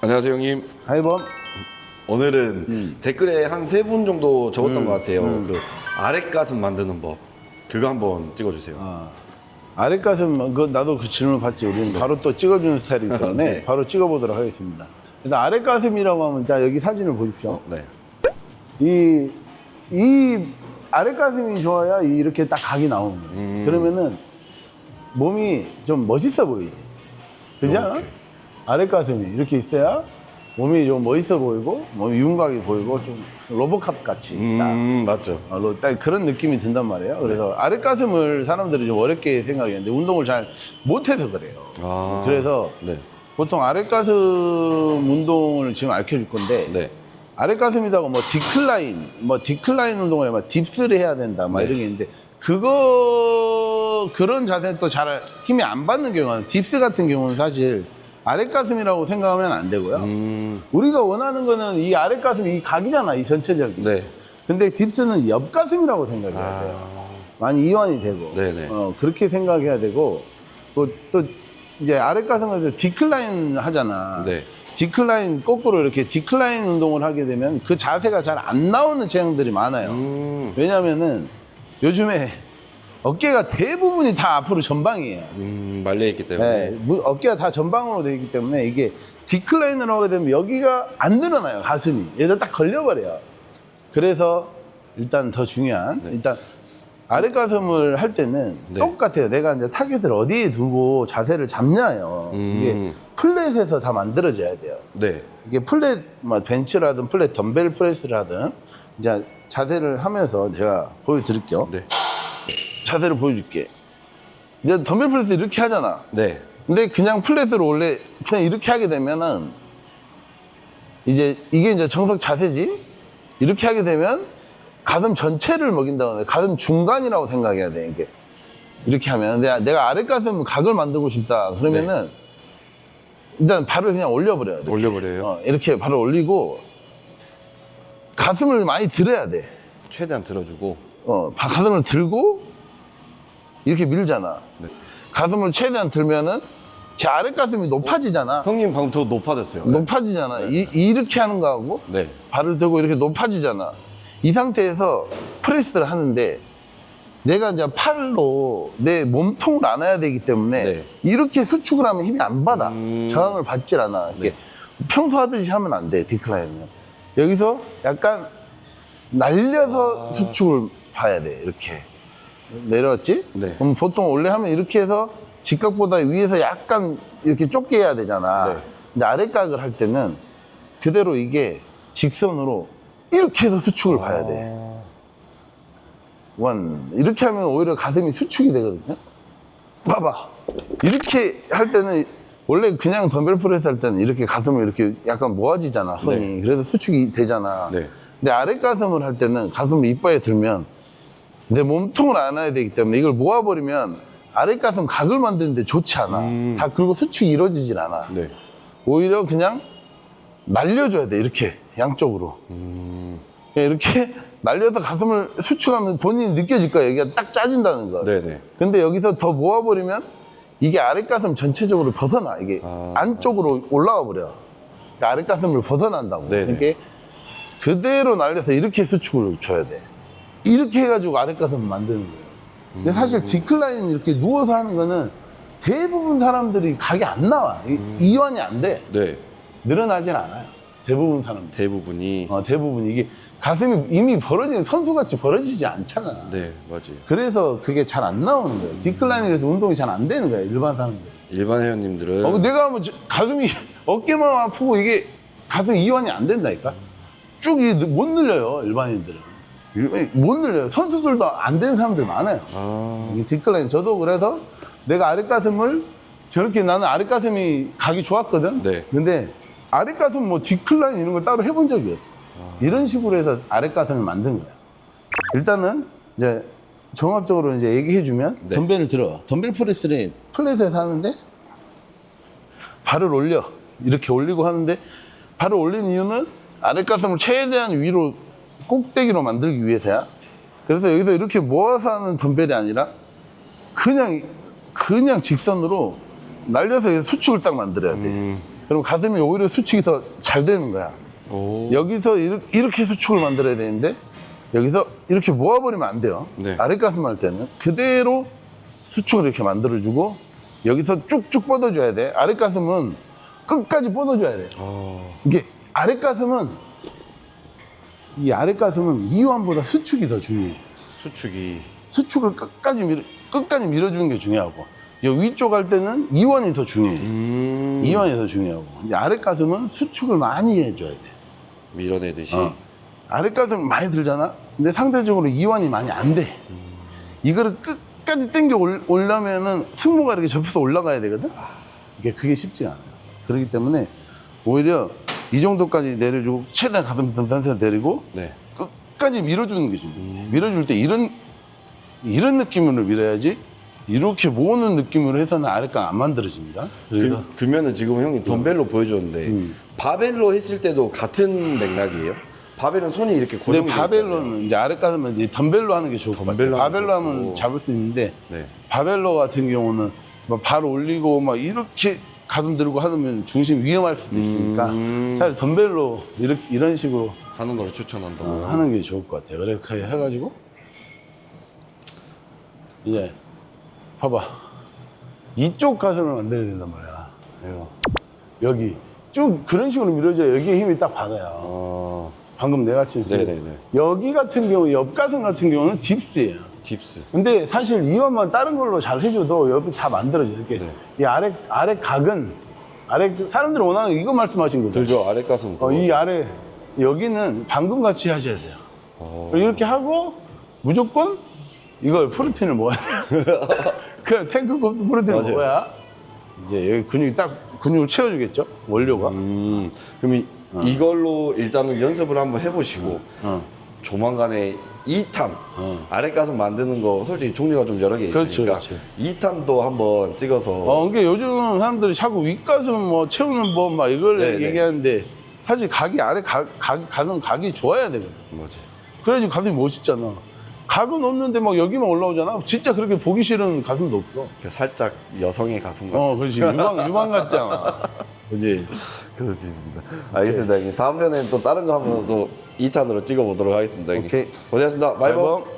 안녕하세요 형님. 하이범 오늘은 댓글에 한 세 분 정도 적었던 것 같아요. 그 아랫 가슴 만드는 법 그거 한번 찍어주세요. 아랫가슴 그 나도 그 질문 받지 우리는 바로 또 찍어주는 스타일이기 때문에 네. 바로 찍어보도록 하겠습니다. 일단 아랫가슴이라고 하면 자 여기 사진을 보십시오. 네. 이, 이 아랫가슴이 좋아야 이렇게 딱 각이 나오는 거예요. 그러면은 몸이 좀 멋있어 보이지. 그지 않아? 아랫가슴이 이렇게 있어야 몸이 좀 멋있어 보이고, 뭐 윤곽이 보이고, 좀 로보캅 같이. 딱 음 맞죠. 어, 로- 딱 그런 느낌이 든단 말이에요. 그래서 아랫가슴을 사람들이 좀 어렵게 생각했는데 운동을 잘 못해서 그래요. 아. 그래서 네. 보통 아랫가슴 운동을 지금 알려 줄 건데 네. 아랫가슴이다가 뭐 디클라인, 뭐 디클라인 운동을 막 딥스를 해야 된다, 막 네. 이런 게 있는데 그거 그런 자세는 또 잘 힘이 안 받는 경우는 딥스 같은 경우는 사실 아랫가슴이라고 생각하면 안 되고요. 음. 우리가 원하는 거는 이 아랫가슴 이 각이잖아, 이 전체적인. 네. 근데 딥스는 옆가슴이라고 생각해야 돼요. 많이 이완이 되고. 아. 네네. 어, 그렇게 생각해야 되고. 또, 또 이제 아랫가슴에서 디클라인 하잖아. 네. 디클라인, 거꾸로 이렇게 디클라인 운동을 하게 되면 그 자세가 잘 안 나오는 체형들이 많아요. 음. 왜냐면은 요즘에 어깨가 대부분이 다 앞으로 전방이에요. 음 말려 있기 때문에. 네, 무- 어깨가 다 전방으로 되어 있기 때문에 이게 디클라인을 하게 되면 여기가 안 늘어나요, 가슴이. 얘도 딱 걸려버려요. 그래서 일단 더 중요한, 일단 아랫 가슴을 할 때는 네. 똑같아요. 내가 이제 타겟을 어디에 두고 자세를 잡냐요. 음. 이게 플랫에서 다 만들어져야 돼요. 네. 이게 플랫, 뭐 벤치라든 플랫 덤벨 프레스를 하든 이제 자세를 하면서 제가 보여드릴게요. 네. 자세를 보여줄게. 이제 덤벨 프레스 이렇게 하잖아. 네. 근데 그냥 플랫으로 원래 그냥 이렇게 하게 되면은 이제 이게 이제 정석 자세지 이렇게 하게 되면 가슴 전체를 먹인다고 해 가슴 중간이라고 생각해야 돼 이게 이렇게 하면 내가, 내가 아랫 가슴 각을 만들고 싶다 그러면은 일단 발을 그냥 올려버려야 돼 올려버려요. 어, 이렇게 발을 올리고 가슴을 많이 들어야 돼 최대한 들어주고. 어, 바- 가슴을 들고 이렇게 밀잖아. 네. 가슴을 최대한 들면은 제 아랫가슴이 높아지잖아. 형님 방금 더 높아졌어요. 높아지잖아. 이, 이렇게 하는 거하고 네. 발을 들고 이렇게 높아지잖아. 이 상태에서 프레스를 하는데 내가 이제 팔로 내 몸통을 안아야 되기 때문에 네. 이렇게 수축을 하면 힘이 안 받아. 음. 저항을 받질 않아. 이렇게 평소 하듯이 하면 안 돼, 디클라인은. 여기서 약간 날려서 수축을 봐야 돼, 이렇게. 내려왔지? 네. 그럼 보통 원래 하면 이렇게 해서 직각보다 위에서 약간 이렇게 좁게 해야 되잖아. 네. 근데 아랫각을 할 때는 그대로 이게 직선으로 이렇게 해서 수축을 봐야 돼. 아, 원. 이렇게 하면 오히려 가슴이 수축이 되거든요. 봐봐. 이렇게 할 때는 원래 그냥 덤벨 프레스 할 때는 이렇게 가슴을 이렇게 약간 모아지잖아, 손이. 네. 그래서 수축이 되잖아. 네. 근데 아랫 가슴을 할 때는 가슴을 이빨에 들면 내 몸통을 안아야 되기 때문에 이걸 모아버리면 아랫 가슴 각을 만드는데 좋지 않아. 음. 다 그리고 수축이 이루어지질 않아. 네. 오히려 그냥 날려줘야 돼 이렇게 양쪽으로 그냥 이렇게 날려서 가슴을 수축하면 본인이 느껴질 거야 여기가 딱 짜진다는 거 네네. 근데 여기서 더 모아버리면 이게 아랫가슴 전체적으로 벗어나 이게 아. 안쪽으로 올라와 버려 그러니까 아랫가슴을 벗어난다고 네네. 그러니까 그대로 날려서 이렇게 수축을 줘야 돼 이렇게 해가지고 아랫가슴을 만드는 거예요 근데 사실 디클라인 이렇게 누워서 하는 거는 대부분 사람들이 각이 안 나와 이- 이완이 안 돼 네. 늘어나진 않아요. 대부분 사람들. 대부분이. 어, 대부분 이게 가슴이 이미 벌어지는 선수같이 벌어지지 않잖아. 네 맞아요. 그래서 그게 잘 안 나오는 거예요. 디클라인이 그래도 운동이 잘 안 되는 거예요. 일반 사람들. 일반 회원님들은 어, 내가 뭐 저- 가슴이 어깨만 아프고 이게 가슴 이완이 안 된다니까. 쭉 못 늘려요. 일반인들은. 일- 못 늘려요. 선수들도 안 되는 사람들 많아요. 아, 이 디클라인 저도 그래서 내가 아랫가슴을 저렇게 나는 아랫가슴이 각이 좋았거든. 네. 근데 아랫가슴 뭐 디클라인 이런 걸 따로 해본 적이 없어. 이런 식으로 해서 아랫가슴을 만든 거야. 일단은 이제 종합적으로 이제 얘기해주면 네. 덤벨을 들어. 덤벨 프레스를 플랫에서 하는데 발을 올려. 이렇게 올리고 하는데 발을 올린 이유는 아랫가슴을 최대한 위로 꼭대기로 만들기 위해서야. 그래서 여기서 이렇게 모아서 하는 덤벨이 아니라 그냥 그냥 직선으로 날려서 수축을 딱 만들어야 돼. 음, 그럼 가슴이 오히려 수축이 더 잘 되는 거야. 오. 여기서 이렇게, 수축을 만들어야 되는데 여기서 이렇게 모아버리면 안 돼요. 네. 아랫가슴 할 때는 그대로 수축을 이렇게 만들어주고 여기서 쭉쭉 뻗어줘야 돼. 아랫가슴은 끝까지 뻗어줘야 돼. 어. 이게 아랫가슴은 이 아랫가슴은 이완보다 수축이 더 중요해. 수축이. 수축을 끝까지 밀어 끝까지 밀어주는 게 중요하고 이 위쪽 할 때는 이완이 더 중요해. 음. 이완이 더 중요하고 이제 아랫가슴은 수축을 많이 해줘야 돼. 밀어내듯이. 어. 아랫가슴 많이 들잖아? 근데 상대적으로 이완이 많이 안 돼. 이거를 끝까지 당겨 올- 올려면은 승모가 이렇게 접혀서 올라가야 되거든? 이게 그게 쉽지가 않아요. 그렇기 때문에 오히려 이 정도까지 내려주고 최대한 가슴 단단해서 내리고 네. 끝까지 밀어주는 게 중요해. 밀어줄 때 이런, 이런 느낌으로 밀어야지 이렇게 모으는 느낌으로 해서는 아랫강 안 만들어집니다. 그래서 그, 그러면은 지금 형이 덤벨로 보여줬는데 음. 바벨로 했을 때도 같은 맥락이에요? 바벨은 손이 이렇게 근데 고정이 돼. 바벨로는 이제 아랫가슴은 이제 덤벨로 하는 게 좋을 것 같아요. 덤벨로 하는 바벨로 게 하면 좋고. 잡을 수 있는데 네. 바벨로 같은 경우는 막 발 올리고 막 이렇게 가슴 들고 하면 중심 위험할 수도 있으니까 음. 차라리 덤벨로 이렇게 이런 식으로 하는 걸 추천한다고. 어, 하는 게 좋을 것 같아요. 그렇게 해가지고 이제 봐봐 이쪽 가슴을 만들어야 된단 말이야. 이거. 여기 쭉 그런 식으로 밀어줘야 여기에 힘이 딱 받아요. 어, 방금 내가 지금 네네네. 여기 같은 경우 옆 가슴 같은 경우는 딥스예요. 딥스. 근데 사실 이것만 다른 걸로 잘 해줘도 옆이 다 만들어져 이렇게 네. 이 아래 아래 각은 아래 사람들이 원하는 거 이거 말씀하신 거죠. 들죠 아랫 가슴. 어, 이 아래 여기는 방금 같이 하셔야 돼요. 어. 이렇게 하고 무조건 이걸 프로틴을 먹어야 돼요. 그냥 탱크컵도 프로틴을 맞아요. 먹어야 이제 여기 근육이 딱 근육을 채워주겠죠 원료가. 음, 그럼 이, 이걸로 일단은 연습을 한번 해보시고 어. 조만간에 2탄 아랫 가슴 만드는 거 솔직히 종류가 좀 여러 개 그렇죠, 있으니까 그렇죠. 2탄도 한번 찍어서 어, 그러니까 요즘 사람들이 자꾸 윗가슴 뭐 채우는 법 막 이걸 네, 네. 얘기하는데 사실 각이 아래 각, 각, 각은 각이 좋아야 되거든. 뭐지? 그래야지 가슴이 멋있잖아. 각은 없는데 막 여기만 올라오잖아. 진짜 그렇게 보기 싫은 가슴도 없어. 그 살짝 여성의 가슴 같은. 어, 그렇지. 유방, 유방 같잖아. 그지? 수 있습니다. 알겠습니다, 형님. 다음 편에 또 다른 거 한번 또 2탄으로 찍어보도록 하겠습니다. 오케이. 고생하셨습니다. 마이버.